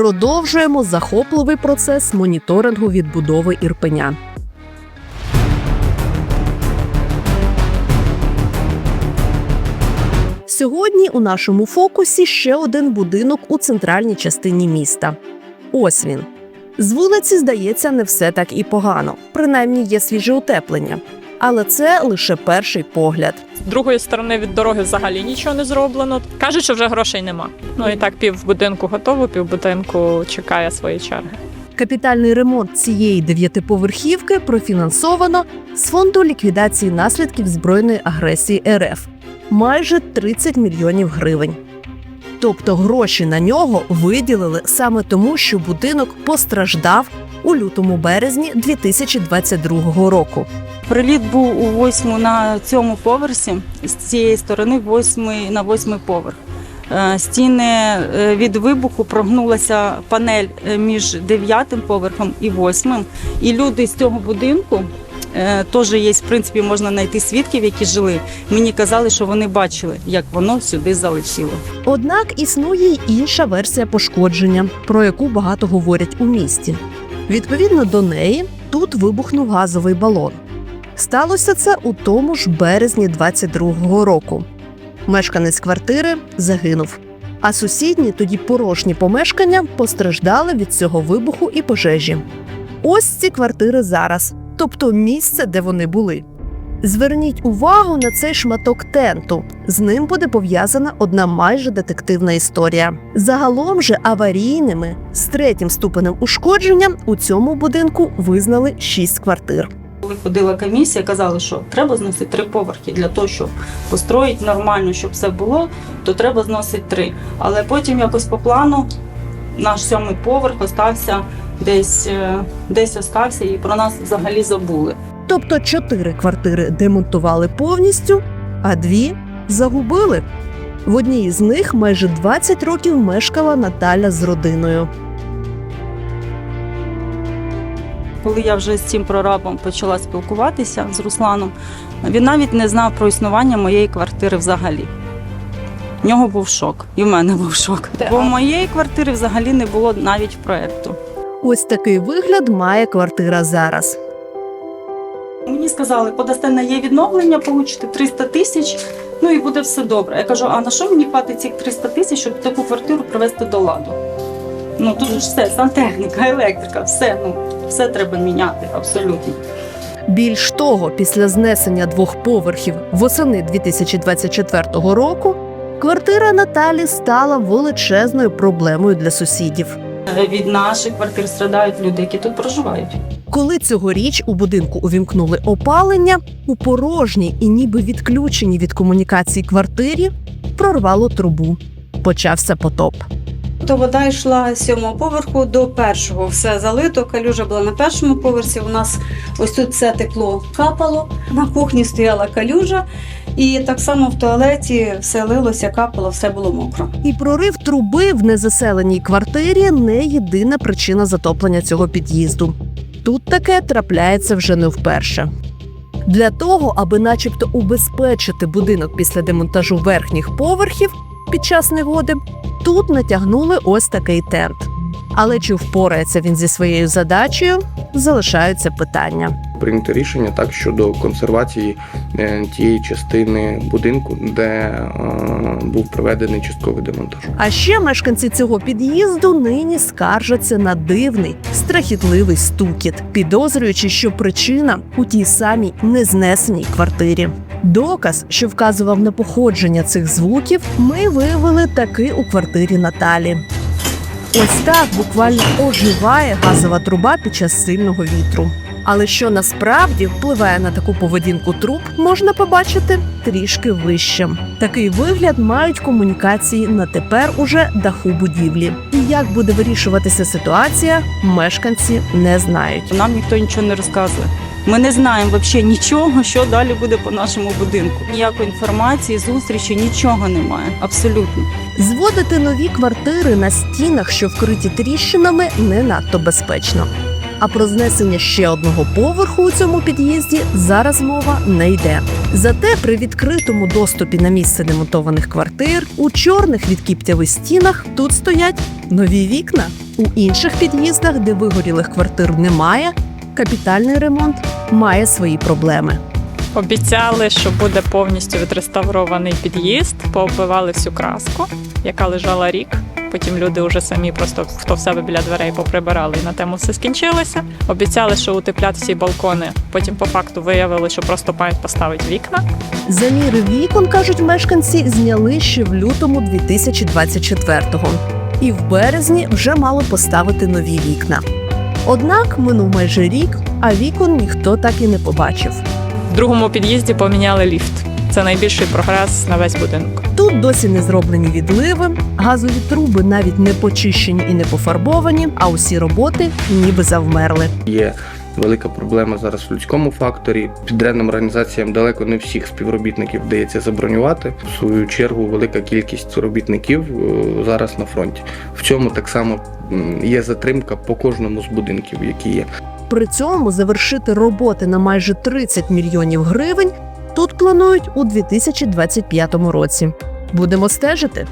Продовжуємо захопливий процес моніторингу відбудови Ірпеня. Сьогодні у нашому фокусі ще один будинок у центральній частині міста. Ось він. З вулиці, здається, не все так і погано. Принаймні є свіже утеплення. Але це лише перший погляд. З другої сторони від дороги взагалі нічого не зроблено. Кажуть, що вже грошей нема. Ну і так пів будинку готово, пів будинку чекає своєї черги. Капітальний ремонт цієї дев'ятиповерхівки профінансовано з фонду ліквідації наслідків збройної агресії РФ майже 30 мільйонів гривень. Тобто гроші на нього виділили саме тому, що будинок постраждав у лютому березні 2022 року. Приліт був у восьму на цьому поверсі, з цієї сторони восьмий на восьмий поверх. Е, Стіни е, від вибуху прогнулася панель е, між дев'ятим поверхом і восьмим. І люди з цього будинку теж є, в принципі, можна знайти свідків, які жили. Мені казали, що вони бачили, як воно сюди залетіло. Однак існує й інша версія пошкодження, про яку багато говорять у місті. Відповідно до неї, тут вибухнув газовий балон. Сталося це у тому ж березні 22-го року. Мешканець квартири загинув. А сусідні тоді порожні помешкання постраждали від цього вибуху і пожежі. Ось ці квартири зараз, тобто місце, де вони були. Зверніть увагу на цей шматок тенту. З ним буде пов'язана одна майже детективна історія. Загалом же аварійними з третім ступенем ушкодження у цьому будинку визнали шість квартир. Коли ходила комісія, казали, що треба зносити три поверхи для того, щоб построїти нормально, щоб все було, то треба зносити три. Але потім якось по плану наш сьомий поверх остався десь, е, десь остався і про нас взагалі забули. Тобто чотири квартири демонтували повністю, а дві загубили. В одній з них майже 20 років мешкала Наталя з родиною. Коли я вже з цим прорабом почала спілкуватися з Русланом, він навіть не знав про існування моєї квартири взагалі. В нього був шок, і в мене був шок. Бо моєї квартири взагалі не було навіть проєкту. Ось такий вигляд має квартира зараз. Мені сказали, подасте на є відновлення, получите 300 тисяч, ну і буде все добре. Я кажу, а на що мені хватить цих 300 тисяч, щоб таку квартиру привести до ладу? Ну тут ж все, сантехніка, електрика, все, ну все треба міняти абсолютно. Більш того, після знесення двох поверхів восени 2024 року квартира Наталі стала величезною проблемою для сусідів. Від наших квартир страдають люди, які тут проживають. Коли цьогоріч у будинку увімкнули опалення, у порожній і ніби відключеній від комунікацій квартирі прорвало трубу. Почався потоп. То вода йшла з сьомого поверху до першого. Все залито. Калюжа була на першому поверсі. У нас ось тут все текло, капало. На кухні стояла калюжа, і так само в туалеті все лилося, капало, все було мокро. І прорив труби в незаселеній квартирі не єдина причина затоплення цього під'їзду. Тут таке трапляється вже не вперше. Для того, аби начебто убезпечити будинок після демонтажу верхніх поверхів під час негоди, тут натягнули ось такий тент. Але чи впорається він зі своєю задачею, залишаються питання. Прийнято рішення так щодо консервації е, тієї частини будинку, де е, був проведений частковий демонтаж. А ще мешканці цього під'їзду нині скаржаться на дивний, страхітливий стукіт, підозрюючи, що причина у тій самій незнесеній квартирі. Доказ, що вказував на походження цих звуків, ми виявили таки у квартирі Наталі. Ось так буквально оживає газова труба під час сильного вітру. Але що насправді впливає на таку поведінку труб, можна побачити трішки вище. Такий вигляд мають комунікації на тепер уже даху будівлі. І як буде вирішуватися ситуація, мешканці не знають. Нам ніхто нічого не розказує. Ми не знаємо взагалі нічого, що далі буде по нашому будинку. Ніякої інформації, зустрічі, нічого немає. Абсолютно. Зводити нові квартири на стінах, що вкриті тріщинами, не надто безпечно. А про знесення ще одного поверху у цьому під'їзді зараз мова не йде. Зате при відкритому доступі на місце демонтованих квартир у чорних від кіптяви стінах тут стоять нові вікна. У інших під'їздах, де вигорілих квартир немає, капітальний ремонт має свої проблеми. Обіцяли, що буде повністю відреставрований під'їзд, пооббивали всю краску, яка лежала рік. Потім люди вже самі просто хто в себе біля дверей поприбирали, і на тему все скінчилося. Обіцяли, що утеплять всі балкони. Потім по факту виявили, що просто мають поставити вікна. Заміри вікон, кажуть мешканці, зняли ще в лютому 2024-го. І в березні вже мали поставити нові вікна. Однак минув майже рік, а вікон ніхто так і не побачив. В другому під'їзді поміняли ліфт. Це найбільший прогрес на весь будинок. Тут досі не зроблені відливи, газові труби навіть не почищені і не пофарбовані, а усі роботи ніби завмерли. Є велика проблема зараз в людському факторі. Підрядним організаціям далеко не всіх співробітників вдається забронювати. В свою чергу, велика кількість робітників е, зараз на фронті. В цьому так само є затримка по кожному з будинків, які є. При цьому завершити роботи на майже 30 мільйонів гривень тут планують у 2025 році. Будемо стежити.